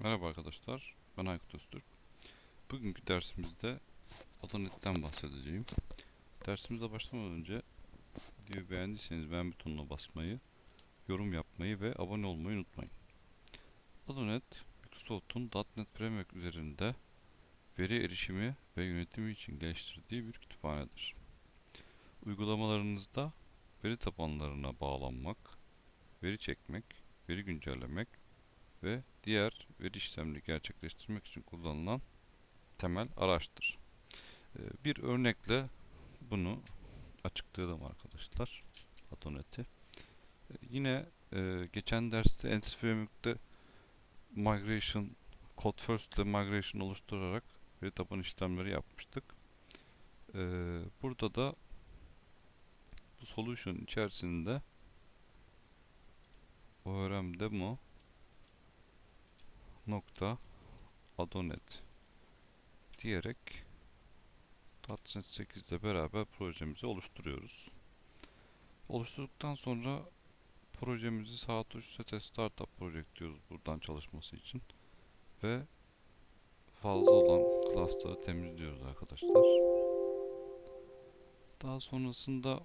Merhaba arkadaşlar, ben Aykut Öztürk. Bugünkü dersimizde Adone'den bahsedeceğim. Dersimize başlamadan önce videoyu beğendiyseniz beğen butonuna basmayı, yorum yapmayı ve abone olmayı unutmayın. Adonet, Microsoft'un .NET Framework üzerinde veri erişimi ve yönetimi için geliştirdiği bir kütüphanedir. Uygulamalarınızda veri tabanlarına bağlanmak, veri çekmek, veri güncellemek ve diğer veri işlemleri gerçekleştirmek için kullanılan temel araçtır. Ee, Bir örnekle bunu açıklayalım arkadaşlar. Adonet'i. Ee, Yine e, geçen derste Entity migration, code first ile migration oluşturarak veri tabanı işlemleri yapmıştık. Ee, Burada da bu solution içerisinde ORM demo nokta adonet diyerek .NET 8 ile beraber projemizi oluşturuyoruz. Oluşturduktan sonra projemizi sağ tuş set startup project diyoruz buradan çalışması için ve fazla olan class'ları temizliyoruz arkadaşlar. Daha sonrasında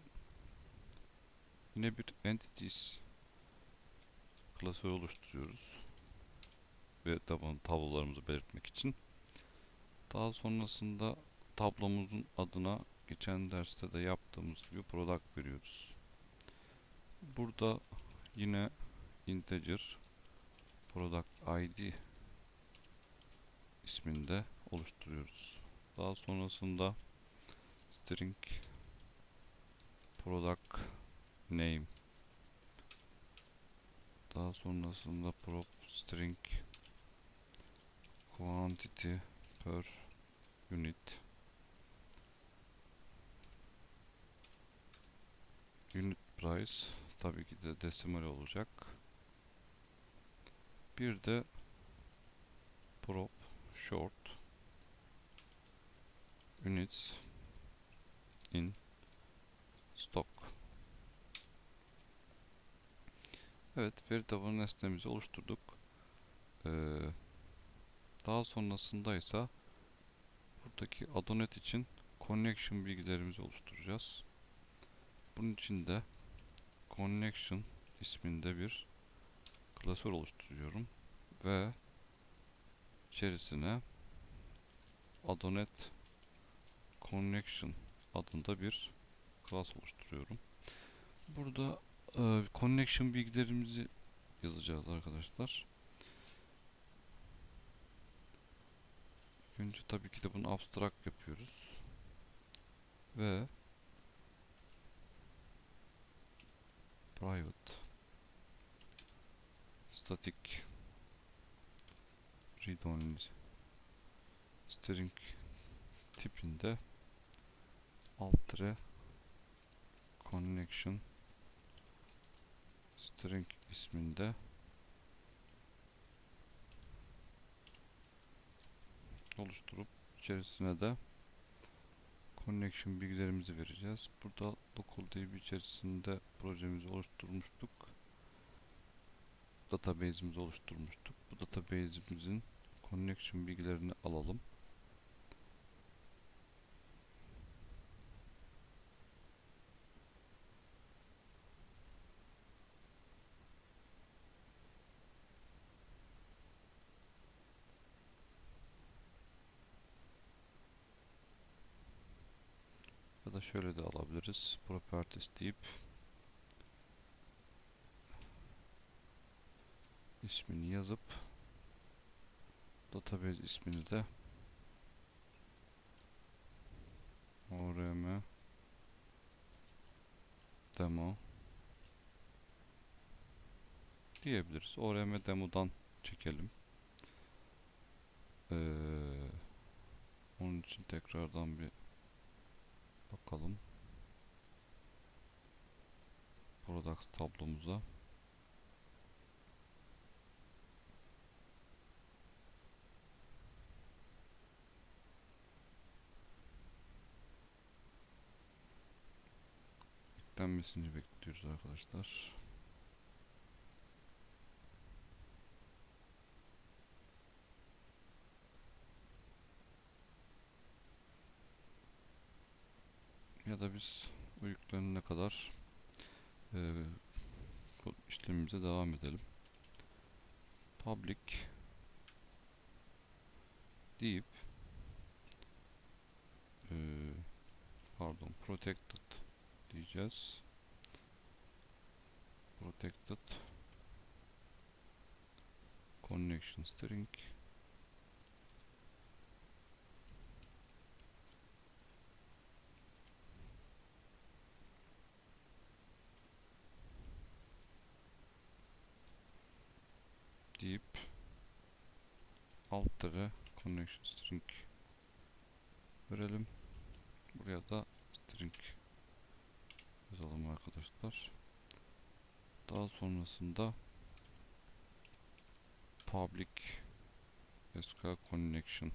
yine bir entities klasörü oluşturuyoruz ve tablolarımızı belirtmek için. Daha sonrasında tablomuzun adına geçen derste de yaptığımız gibi product veriyoruz. Burada yine integer product id isminde oluşturuyoruz. Daha sonrasında string product name daha sonrasında prop string quantity per unit. Unit price tabii ki de desimal olacak. Bir de prop short units in stock. Evet veri tabanı nesnemizi oluşturduk. Ee, daha sonrasında ise buradaki Adonet için connection bilgilerimizi oluşturacağız. Bunun için de connection isminde bir klasör oluşturuyorum ve içerisine Adonet connection adında bir class oluşturuyorum. Burada e, connection bilgilerimizi yazacağız arkadaşlar. Önce tabii ki de bunu abstract yapıyoruz. Ve private static read only string tipinde alt tire connection string isminde oluşturup içerisine de connection bilgilerimizi vereceğiz. Burada local db içerisinde projemizi oluşturmuştuk. Database'imizi oluşturmuştuk. Bu database'imizin connection bilgilerini alalım. Şöyle de alabiliriz. Properties deyip ismini yazıp database ismini de orm demo diyebiliriz. orm demo'dan çekelim. Ee, onun için tekrardan bir bakalım. Products tablomuza. Yüklenmesini bekliyoruz arkadaşlar. Bu yüklenene kadar kod işlemimize devam edelim. Public deyip eee, pardon protected diyeceğiz. Protected connection string connection string verelim. Buraya da string yazalım arkadaşlar. Daha sonrasında public SQL connection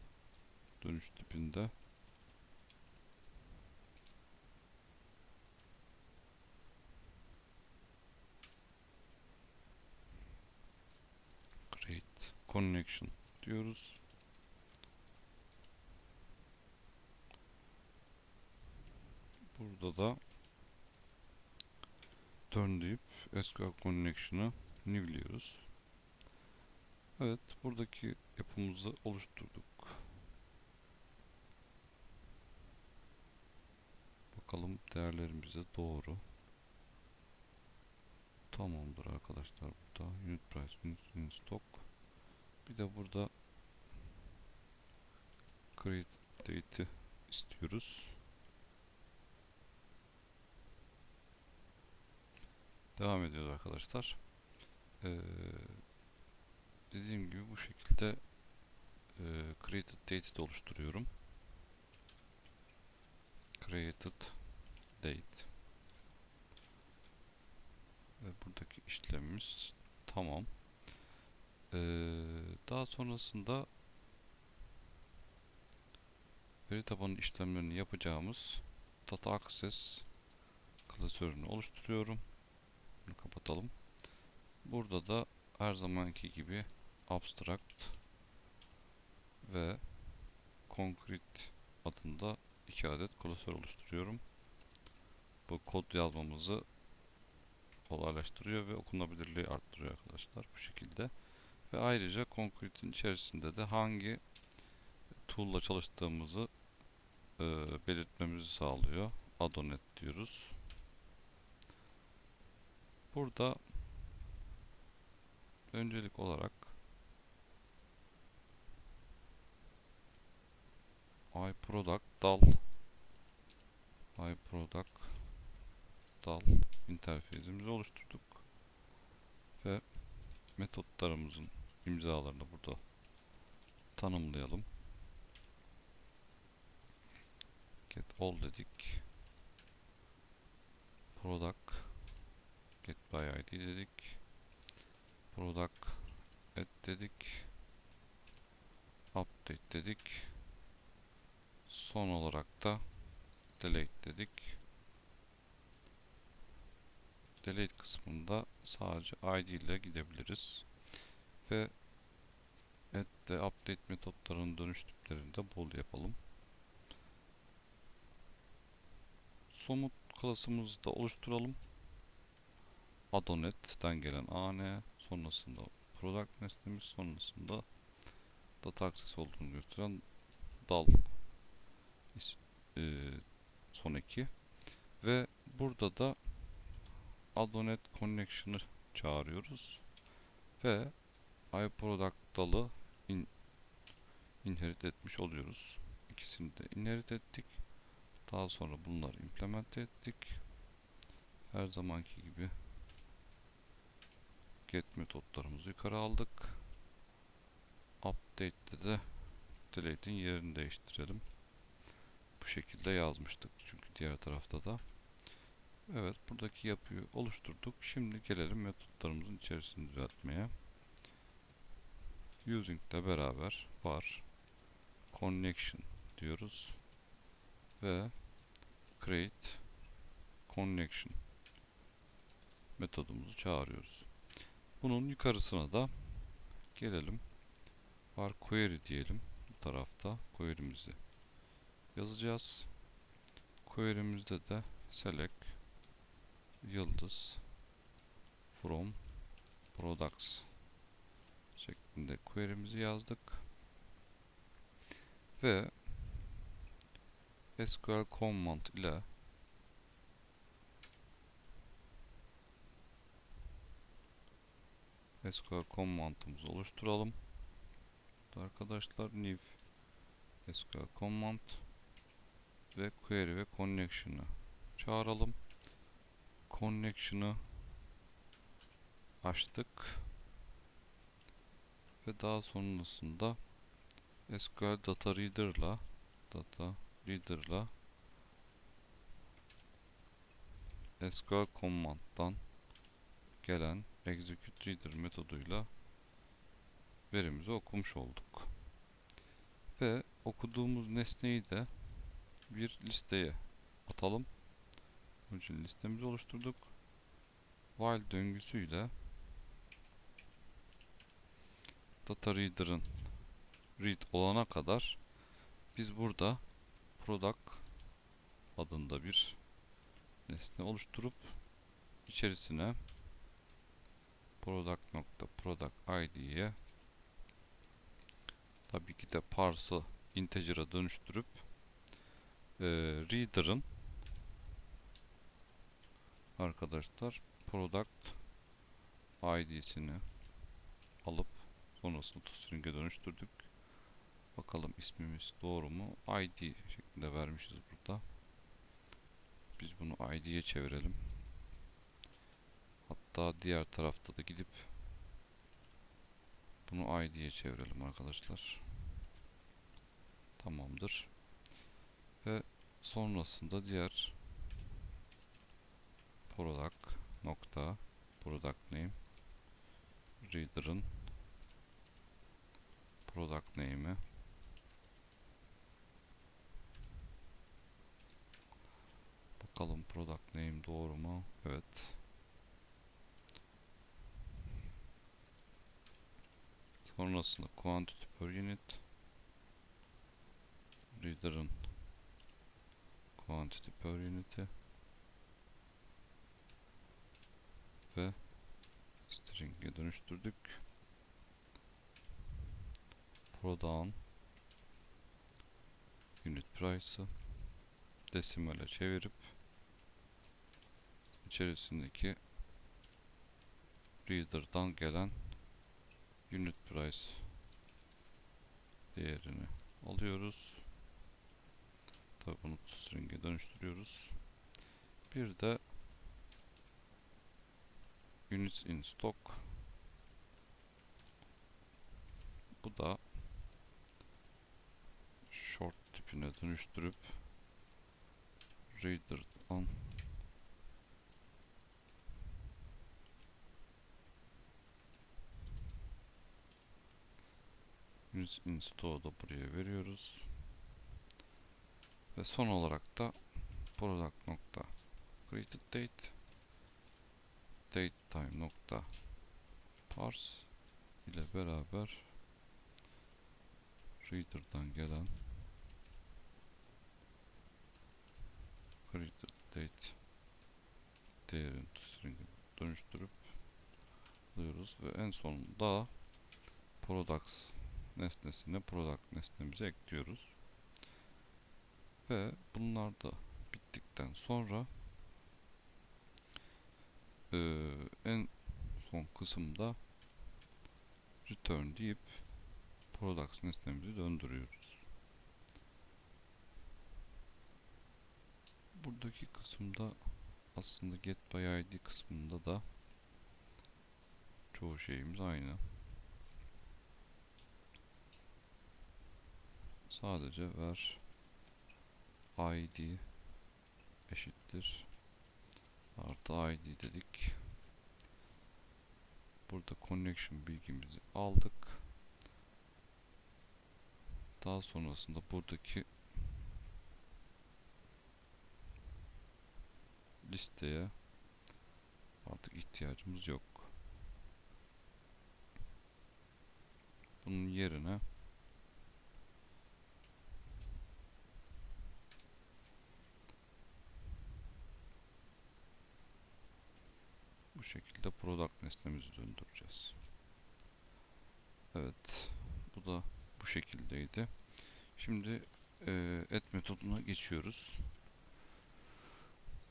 dönüş tipinde create connection diyoruz. Burada da turn deyip SQL connection'ı new'liyoruz. Evet, buradaki yapımızı oluşturduk. Bakalım değerlerimize doğru. Tamamdır arkadaşlar burada. Unit price, unit, unit stock. Bir de burada create date'i istiyoruz. Devam ediyoruz arkadaşlar. Ee, dediğim gibi bu şekilde e, created date'i de oluşturuyorum. Created date ve buradaki işlemimiz tamam. Ee, daha sonrasında veri tabanı işlemlerini yapacağımız data access klasörünü oluşturuyorum. Bunu kapatalım. Burada da her zamanki gibi abstract ve concrete adında iki adet klasör oluşturuyorum. Bu kod yazmamızı kolaylaştırıyor ve okunabilirliği arttırıyor arkadaşlar bu şekilde. Ve ayrıca Concrete'in içerisinde de hangi tool'la çalıştığımızı e, belirtmemizi sağlıyor. Adonet diyoruz. Burada öncelik olarak iProduct dal iProduct dal interfezimizi oluşturduk. Ve metotlarımızın imzalarını burada tanımlayalım. Get all dedik. Product get by id dedik. Product add dedik. Update dedik. Son olarak da delete dedik. Delete kısmında sadece ID ile gidebiliriz. Ve add update metotlarının dönüş tiplerini de bol yapalım. Somut klasımızı da oluşturalım. Adonet'ten gelen AN, sonrasında product nesnemiz, sonrasında data access olduğunu gösteren dal e, son eki ve burada da Adonet Connection'ı çağırıyoruz ve iProduct dalı in, inherit etmiş oluyoruz. İkisini de inherit ettik. Daha sonra bunları implement ettik. Her zamanki gibi get metotlarımızı yukarı aldık. Update'de de delete'in yerini değiştirelim. Bu şekilde yazmıştık çünkü diğer tarafta da. Evet buradaki yapıyı oluşturduk. Şimdi gelelim metotlarımızın içerisini düzeltmeye. Using ile beraber var. Connection diyoruz. Ve create connection metodumuzu çağırıyoruz. Bunun yukarısına da gelelim. Var query diyelim. Bu tarafta query'mizi yazacağız. query'mizde de select yıldız from products şeklinde query'mizi yazdık. Ve SQL command ile SQL command'ımızı oluşturalım. Arkadaşlar new SQL command ve query ve connection'ı çağıralım. Connection'ı açtık. Ve daha sonrasında SQL Data Reader'la Data Reader'la SQL Command'dan gelen Execute Reader metoduyla verimizi okumuş olduk. Ve okuduğumuz nesneyi de bir listeye atalım. Bunun için listemizi oluşturduk. While döngüsüyle Data Reader'ın read olana kadar biz burada product adında bir nesne oluşturup içerisine product nokta product id'ye tabii ki de parse'ı integer'a dönüştürüp e, reader'ın arkadaşlar product id'sini alıp sonrasında toString'e dönüştürdük. Bakalım ismimiz doğru mu? ID şeklinde vermişiz burada. Biz bunu ID'ye çevirelim. Hatta diğer tarafta da gidip bunu ID'ye çevirelim arkadaşlar. Tamamdır. Ve sonrasında diğer product nokta product name reader'ın product name'i bakalım product name doğru mu? Evet. Sonrasında quantity per unit reader'ın quantity per unit'i ve string'e dönüştürdük. Product'ın unit price'ı desimale çevirip içerisindeki reader'dan gelen unit price değerini alıyoruz. Tabi bunu string'e dönüştürüyoruz. Bir de units in stock bu da short tipine dönüştürüp reader on 100 install'u buraya veriyoruz. Ve son olarak da product nokta created date date time nokta parse ile beraber reader'dan gelen created date değerini string'e dönüştürüp alıyoruz ve en sonunda products nesnesine product nesnemizi ekliyoruz. Ve bunlar da bittikten sonra e, en son kısımda return deyip products nesnemizi döndürüyoruz. Buradaki kısımda aslında get by id kısmında da çoğu şeyimiz aynı. Sadece ver id eşittir artı id dedik. Burada connection bilgimizi aldık. Daha sonrasında buradaki listeye artık ihtiyacımız yok. Bunun yerine şekilde product nesnemizi döndüreceğiz. Evet. Bu da bu şekildeydi. Şimdi e, et metoduna geçiyoruz.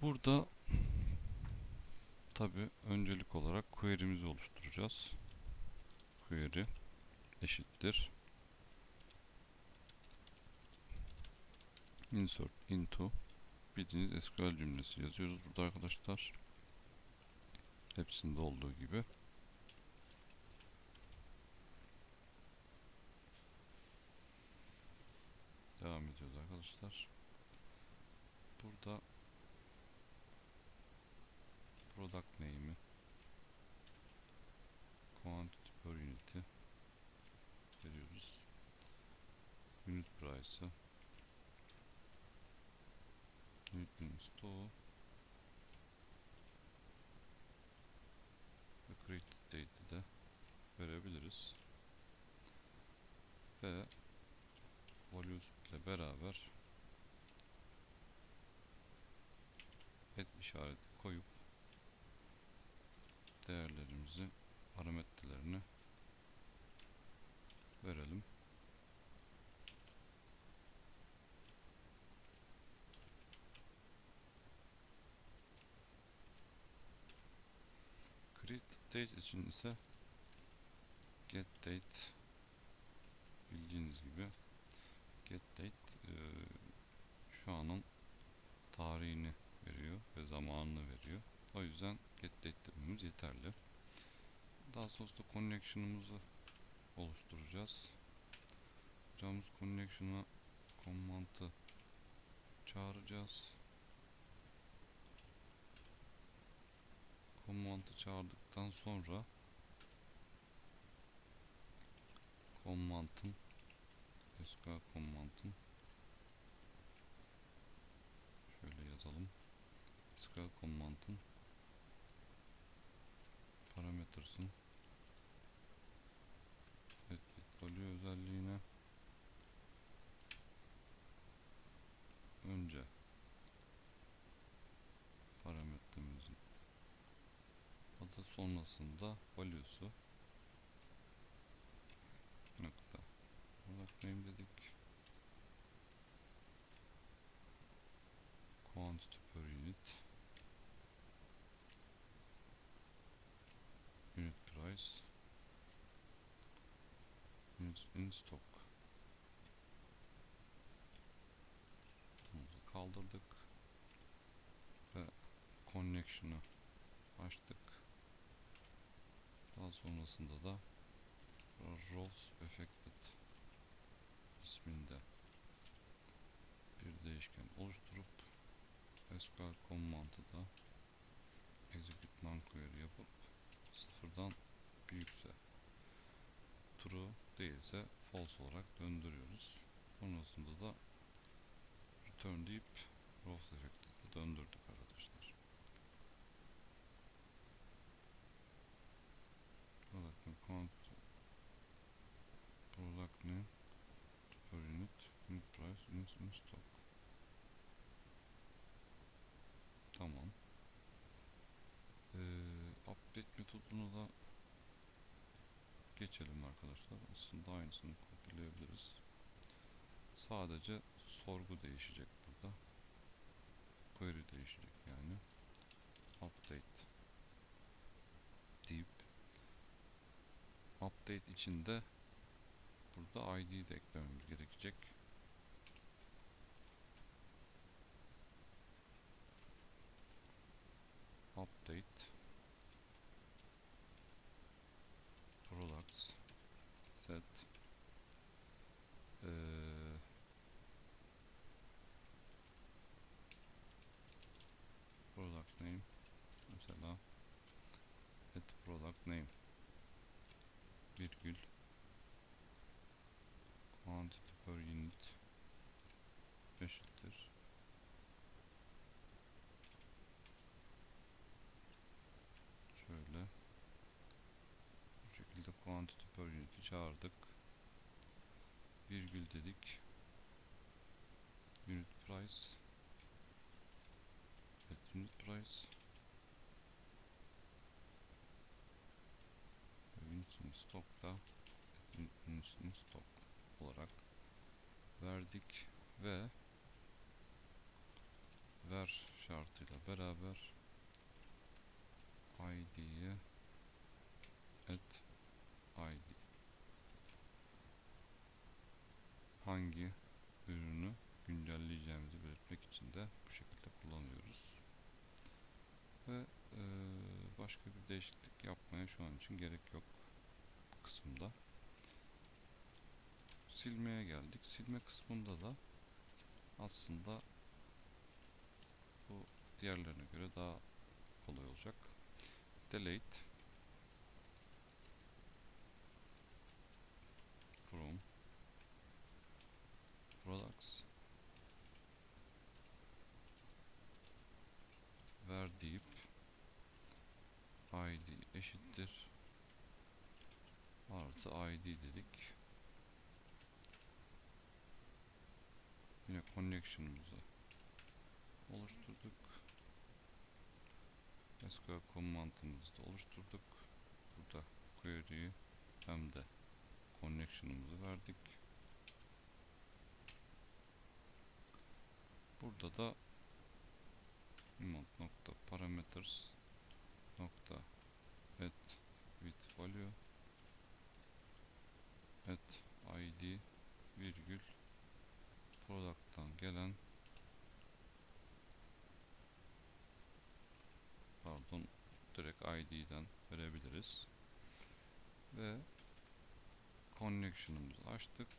Burada tabi öncelik olarak query'mizi oluşturacağız. Query eşittir insert into bildiğiniz SQL cümlesi yazıyoruz burada arkadaşlar. Hepsinde olduğu gibi. Devam ediyoruz arkadaşlar. Burada product name'i quantity per unit'i veriyoruz. Unit price'ı unit stoğu ve created date'i de verebiliriz. Ve values ile beraber et işareti koyup değerlerimizi parametrelerini verelim. Create date için ise get date bildiğiniz gibi get date e, şu anın tarihini veriyor ve zamanını veriyor. O yüzden get date dememiz yeterli. Daha sonra da connection'ımızı oluşturacağız. Yapacağımız connection'a command'ı çağıracağız. Command'ı çağırdıktan sonra command'ın SQL command'ın şöyle yazalım. SQL command'ın parametres'ın edit value özelliğine önce parametremizin adı sonrasında value'su nokta name dedik. Quantity per unit. Unit price. Unit in stock. Bunu kaldırdık. Ve connection'ı açtık. Daha sonrasında da rows affected isminde bir değişken oluşturup SQL command'ı da execute non-query yapıp sıfırdan büyükse true değilse false olarak döndürüyoruz. Sonrasında da return deyip rows affected'ı döndürdük arkadaşlar. Product name, product name, per unit, unit price, unit in stock. Tamam. Ee, update metoduna da arkadaşlar. Aslında aynısını kopyalayabiliriz. Sadece sorgu değişecek burada. Query değişecek yani. Update deyip update içinde burada ID de eklememiz gerekecek. update products set eee product name mesela et product name virgül quantity per unit eşittir şöyle bu şekilde quantity per unit'i çağırdık. Virgül dedik. Unit price. Evet unit price. İn stock'ta in stock olarak verdik ve ver şartıyla beraber id'ye et id hangi ürünü güncelleyeceğimizi belirtmek için de bu şekilde kullanıyoruz. Ve eee, başka bir değişiklik yapmaya şu an için gerek yok bu kısımda. Silmeye geldik. Silme kısmında da aslında bu diğerlerine göre daha kolay olacak. Delete from products ver deyip id eşittir artı id dedik. Yine connection'ımızı oluşturduk. SQL command'ımızı da oluşturduk. Burada query'yi hem de connection'ımızı verdik. Burada da nokta parameters nokta add with value add id virgül product'tan gelen pardon direkt id'den verebiliriz. Ve connection'ımızı açtık.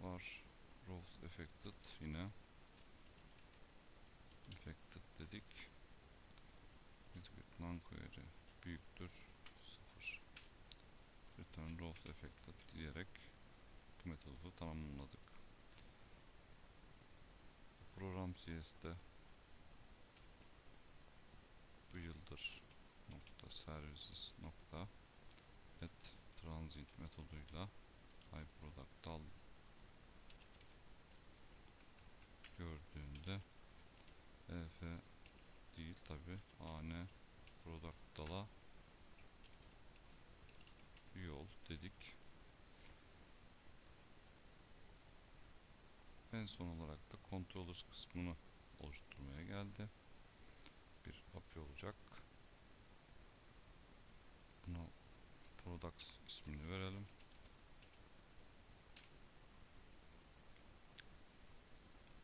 Var rows affected yine. Affected dedik. With non query büyüktür. 0 return rows affected diyerek bu metodu tamamladık. Program CS'de bu yıldır nokta services nokta at transit metoduyla iProduct al gördüğünde ef değil tabi an product dala üye ol dedik en son olarak da controllers kısmını oluşturmaya geldi. Bir API olacak. Buna products ismini verelim.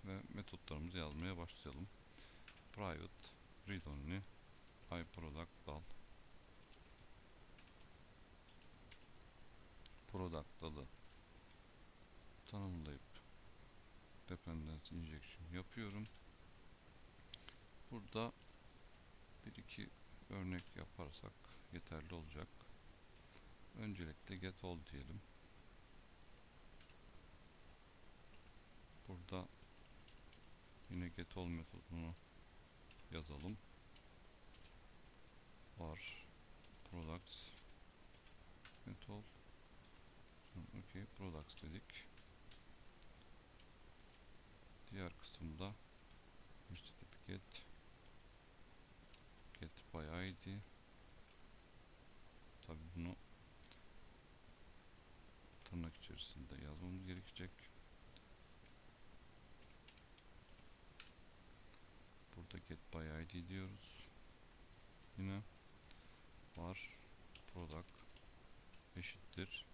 Ve metotlarımızı yazmaya başlayalım. Private read only iProduct dal. Product dalı tanımlayıp dependency injection yapıyorum. Burada bir iki örnek yaparsak yeterli olacak. Öncelikle get all diyelim. Burada Yine get all metodunu yazalım. Var products get all okay products dedik. Diğer kısımda http get get by id tabi bunu tırnak içerisinde yazmamız gerekecek. Burada get by id diyoruz. Yine var product eşittir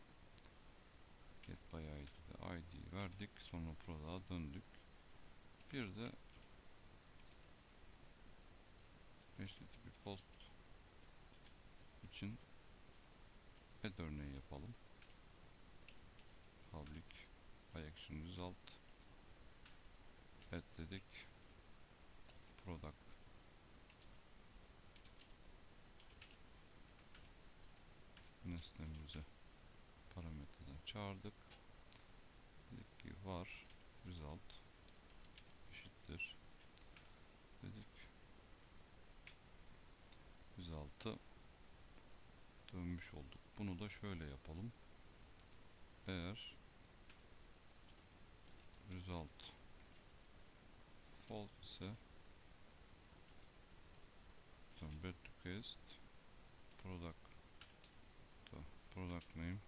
get by id'de id verdik. Sonra product'a döndük. Bir de http post için add örneği yapalım. Public action result. Add dedik. Product. Nesnemizi parametreden çağırdık. Dedik ki var result eşittir dedik. Result'ı dönmüş olduk. Bunu da şöyle yapalım. Eğer result false ise return request product product name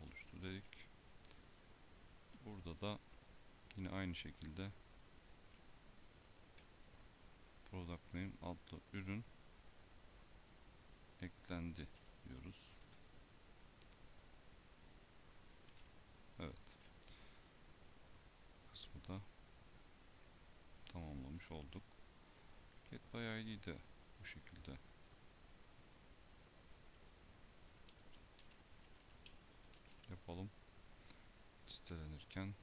oluştu dedik. Burada da aynı şekilde product name adlı ürün eklendi diyoruz. Evet. Kısmı da tamamlamış olduk. Get by ID de bu şekilde yapalım. Listelenirken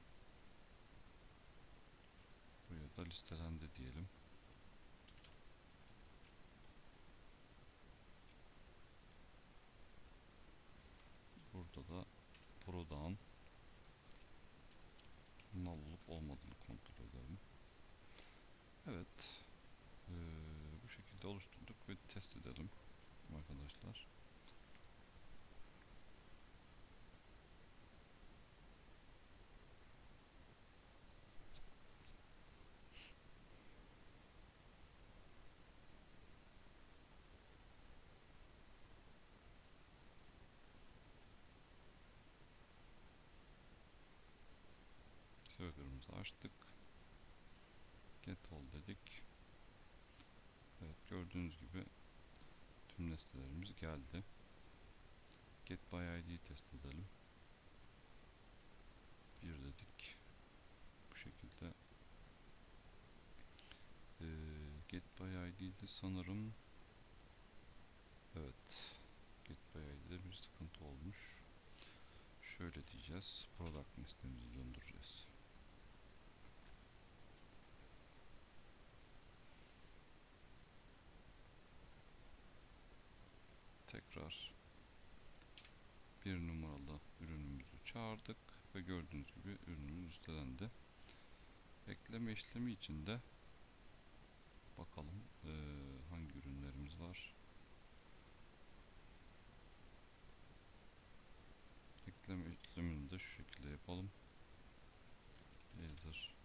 da listelendi diyelim. Burada da Pro'dan null olup olmadığını kontrol edelim. Evet. Ee, bu şekilde oluşturduk ve test edelim arkadaşlar. server'ımızı açtık. Get all dedik. Evet gördüğünüz gibi tüm nesnelerimiz geldi. Get by ID test edelim. Bir dedik. Bu şekilde. Ee, get by ID'de sanırım evet Get by ID'de bir sıkıntı olmuş. Şöyle diyeceğiz. Product nesnemizi döndüreceğiz. Tekrar bir numaralı ürünümüzü çağırdık ve gördüğünüz gibi ürünümüz listelendi. Ekleme işlemi için de bakalım eee, hangi ürünlerimiz var. Ekleme işlemini de şu şekilde yapalım. Laser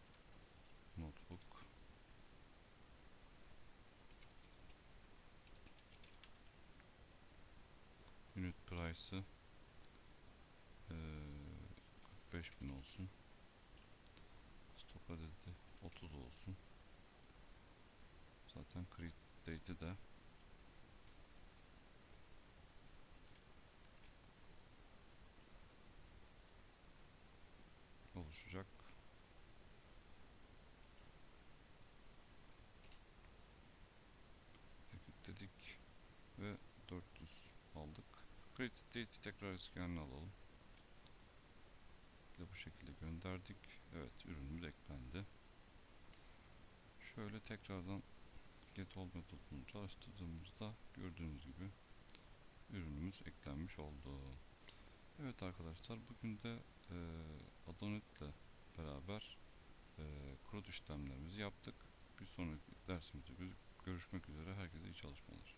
Unit price'ı eee 45.000 olsun. Stok adedi 30 olsun. Zaten create date'i de oluşacak. Dedik ve 400 aldık. Create date'i tekrar eski haline alalım. Ve bu şekilde gönderdik. Evet ürünümüz eklendi. Şöyle tekrardan get all metodunu çalıştırdığımızda gördüğünüz gibi ürünümüz eklenmiş oldu. Evet arkadaşlar bugün de e, Adonet ile beraber e, CRUD işlemlerimizi yaptık. Bir sonraki dersimizde görüşmek üzere. Herkese iyi çalışmalar.